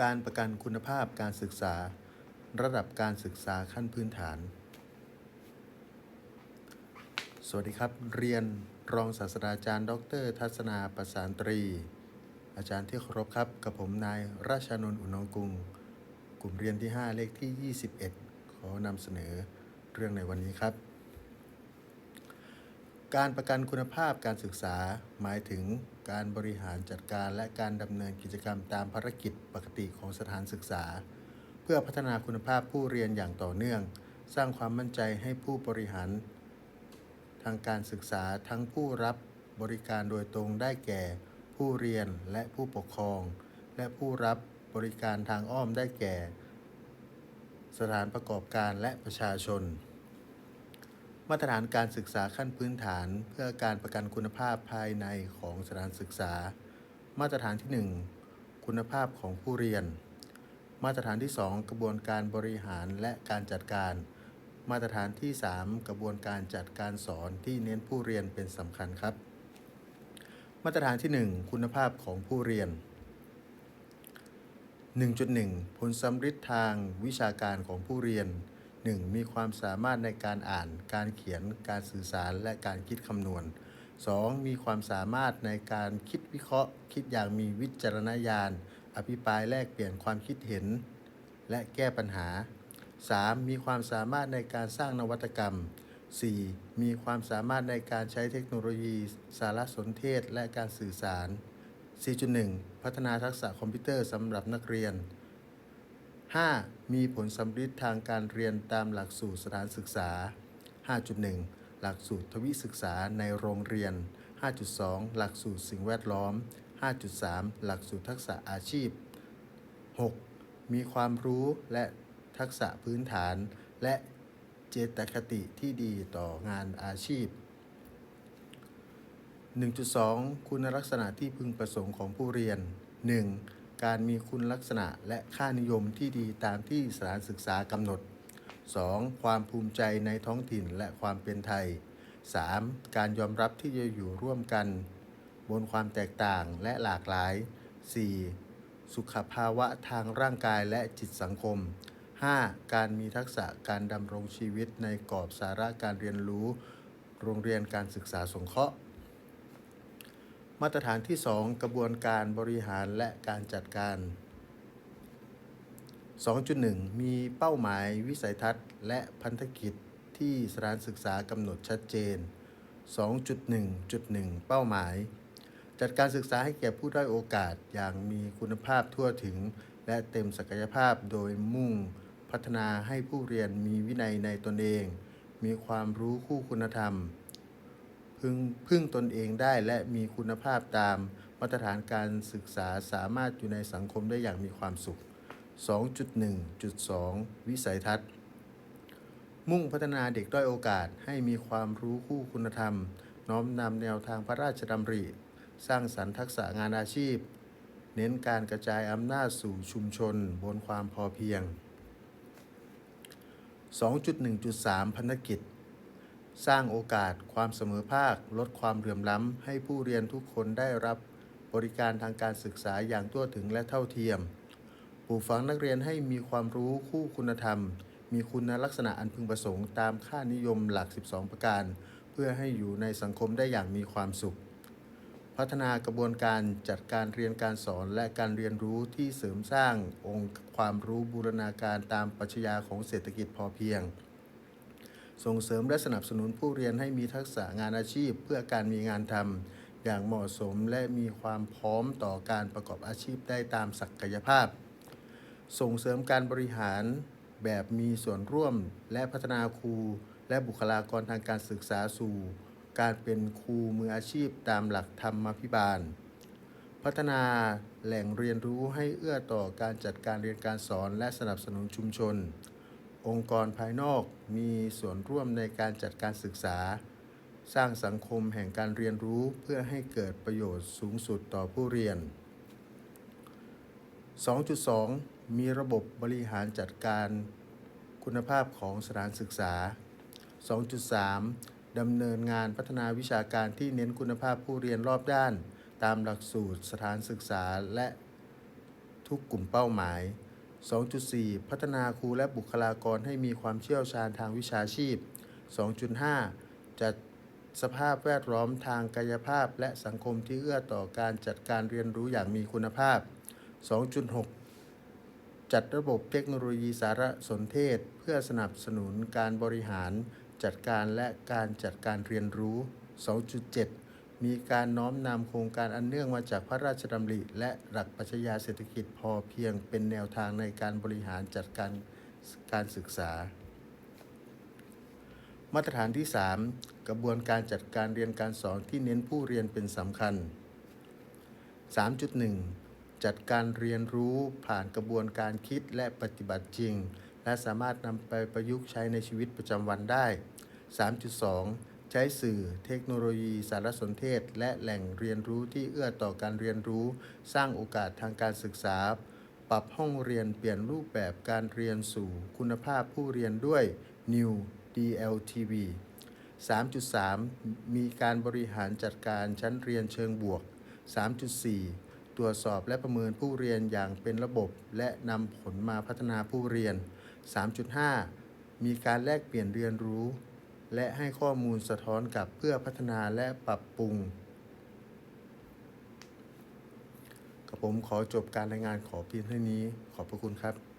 การประกันคุณภาพการศึกษา ระดับการศึกษาขั้นพื้นฐาน สวัสดีครับ เรียนรองศาสตราจารย์ ดร ทัศนาประสานตรี อาจารย์ที่เคารพครับ กับผมนายราชานนท์อุณองกุง กลุ่มเรียนที่ 5 เลขที่ 21 ขอนำเสนอเรื่องในวันนี้ครับ การประกันคุณภาพการศึกษา หมายถึงการบริหารจัดการและการดำเนินกิจกรรมตามภารกิจปกติของสถานศึกษา เพื่อพัฒนาคุณภาพผู้เรียนอย่างต่อเนื่อง สร้างความมั่นใจให้ผู้บริหาร ทางการศึกษาทั้งผู้รับบริการโดยตรงได้แก่ ผู้เรียนและผู้ปกครอง และผู้รับบริการทางอ้อมได้แก่ สถานประกอบการและประชาชน มาตรฐานการศึกษาขั้นพื้นฐานเพื่อการประกันคุณภาพภายในของสถานศึกษา มาตรฐานที่ 1 คุณภาพของผู้เรียน มาตรฐานที่ 2 กระบวนการบริหารและการจัดการ มาตรฐานที่ 3 กระบวนการจัดการสอนที่เน้นผู้เรียนเป็นสำคัญครับ มาตรฐานที่ 1 คุณภาพของผู้เรียน 1.1 ผลสำฤทธิ์ทางวิชาการของผู้เรียน 1. มีความสามารถในการอ่าน การเขียน การสื่อสาร และการคิดคำนวณ 2. มีความสามารถในการคิดวิเคราะห์ คิดอย่างมีวิจารณญาณ อภิปรายแลกเปลี่ยนความคิดเห็น และแก้ปัญหา 3. มีความสามารถในการสร้างนวัตกรรม 4. มีความสามารถในการใช้เทคโนโลยี สารสนเทศ และการสื่อสาร 4.1 พัฒนาทักษะคอมพิวเตอร์สำหรับนักเรียน 5. มีผลสำฤทธิ์ทางการเรียนตามหลักสูตรสถานศึกษา 5.1 หลักสูตรทวิศึกษาในโรงเรียน 5.2 หลักสูตรสิ่งแวดล้อม 5.3 หลักสูตรทักษะอาชีพ 6. มีความรู้และทักษะพื้นฐาน และเจตคติที่ดีต่องานอาชีพ 1.2 คุณลักษณะที่พึงประสงค์ของผู้เรียน 1. การมีคุณลักษณะและค่านิยมที่ดีตามที่สถานศึกษากำหนด 2. ความภูมิใจในท้องถิ่นและความเป็นไทย 3. การยอมรับที่จะอยู่ร่วมกัน บนความแตกต่างและหลากหลาย 4. สุขภาวะทางร่างกายและจิตสังคม 5. การมีทักษะการดำรงชีวิตในกรอบสาระการเรียนรู้ โรงเรียนการศึกษาสงเคราะห์ มาตรฐานที่ 2 กระบวนการบริหารและการจัดการ 2.1 มีเป้าหมายวิสัยทัศน์และพันธกิจที่สถานศึกษากำหนดชัดเจน 2.1.1 เป้าหมาย จัดการศึกษาให้แก่ผู้ได้อยโอกาสอย่างมีคุณภาพทั่วถึง และเต็มศักยภาพโดยมุ่งพัฒนาให้ผู้เรียนมีวินัยในตนเอง มีความรู้คู่คุณธรรม พึงพึ่งตนเองได้และมีคุณภาพตามมาตรฐานการศึกษาสามารถอยู่ในสังคมได้อย่างมีความสุข 2.1.2 วิสัยทัศน์ มุ่งพัฒนาเด็กด้อยโอกาสให้มีความรู้คู่คุณธรรม น้อมนำแนวทางพระราชดำริ สร้างสรรค์ทักษะงานอาชีพ เน้นการกระจายอำนาจสู่ชุมชน บนความพอเพียง 2.1.3 พันธกิจ สร้างโอกาส ความเสมอภาค ลดความเหลื่อมล้ำ ให้ผู้เรียนทุกคนได้รับบริการทางการศึกษาอย่างทั่วถึงและเท่าเทียม ปลูกฝังนักเรียนให้มีความรู้คู่คุณธรรม มีคุณลักษณะอันพึงประสงค์ตามค่านิยมหลัก 12 ประการ เพื่อให้อยู่ในสังคมได้อย่างมีความสุข พัฒนากระบวนการจัดการเรียนการสอนและการเรียนรู้ที่เสริมสร้างองค์ความรู้บูรณาการตามปรัชญาของเศรษฐกิจพอเพียง ส่งเสริมและสนับสนุนผู้เรียนให้มีทักษะงานอาชีพ เพื่อการมีงานทำอย่างเหมาะสมและมีความพร้อมต่อการประกอบอาชีพได้ตามศักยภาพ ส่งเสริมการบริหารแบบมีส่วนร่วมและพัฒนาครู และบุคลากรทางการศึกษาสู่ การเป็นครูมืออาชีพตามหลักธรรมพิบาล พัฒนาแหล่งเรียนรู้ให้เอื้อต่อการจัดการเรียนการสอนและสนับสนุนชุมชน องค์กรภายนอกมีส่วนร่วมในการจัดการศึกษา สร้างสังคมแห่งการเรียนรู้เพื่อให้เกิดประโยชน์สูงสุดต่อผู้เรียน 2.2 มีระบบบริหารจัดการคุณภาพของสถานศึกษา 2.3 ดำเนินงานพัฒนาวิชาการที่เน้นคุณภาพผู้เรียนรอบด้าน ตามหลักสูตรสถานศึกษาและททุกกลุ่มเป้าหมาย 2.4 พัฒนาครูและบุคลากรให้มีความเชี่ยวชาญทางวิชาชีพ 2.5 จัดสภาพแวดล้อมทางกายภาพและสังคมที่เอื้อต่อการจัดการเรียนรู้อย่างมีคุณภาพ 2.6 จัดระบบเทคโนโลยีสารสนเทศ เพื่อสนับสนุนการบริหาร จัดการและการจัดการเรียนรู้ 2.7 มีการน้อมนำโครงการอันเนื่องมาจากพระราชดำริ และหลักปรัชญาเศรษฐกิจพอเพียงเป็นแนวทางในการบริหารจัดการการศึกษา มาตรฐานที่ 3 กระบวนการจัดการเรียนการสอนที่เน้นผู้เรียนเป็นสำคัญ 3.1 จัดการเรียนรู้ผ่านกระบวนการคิดและปฏิบัติจริง และสามารถนำไปประยุกต์ใช้ในชีวิตประจำวันได้ 3.2 ใช้สื่อเทคโนโลยีสารสนเทศ และแหล่งเรียนรู้ที่เอื้อต่อการเรียนรู้ สร้างโอกาสทางการศึกษา ปรับห้องเรียนเปลี่ยนรูปแบบการเรียนสู่คุณภาพผู้เรียนด้วย New DLTV 3.3 มีการบริหารจัดการชั้นเรียนเชิงบวก 3.4 ตรวจสอบและประเมินผู้เรียนอย่างเป็นระบบ และนำผลมาพัฒนาผู้เรียน 3.5 มีการแลกเปลี่ยนเรียนรู้ และให้ข้อมูลสะท้อนกลับเพื่อพัฒนาและปรับปรุงกับผมขอจบการรายงานขอเพียงเท่านี้ขอบพระคุณครับ